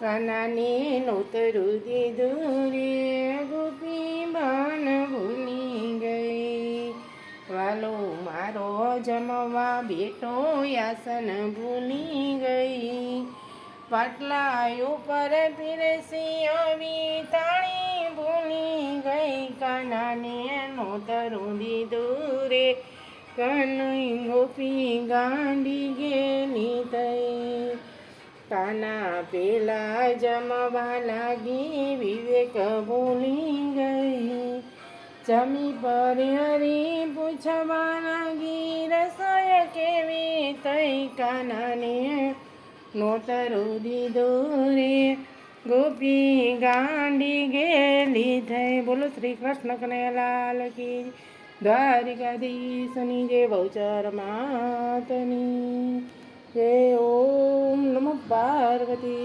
કાનાને નોતરું દીધું રે ગોપી બાન ભૂલી ગઈ. વાલો મારો જમવા બેટો યાસન ભૂલી ગઈ. પાટલા ઉપર પીરસી આવી તાણી ભૂલી ગઈ. કાનાને નોતરું દીધું રે કનઈ ગોપી ગાંડી ગેલી કાના પેલા જમવા લાગી વિવેક ભૂલી ગઈ. જમી પર હરી પૂછવા લાગી રસોઈ કેવી તઈ કાનાને? નોતરું દીધું રે ગોપી ગાંડી ગેલી થઈ. બોલો શ્રી કૃષ્ણ કનૈયાલાલ કી દ્વારિકાધીશની જે બહુચર માતની भवति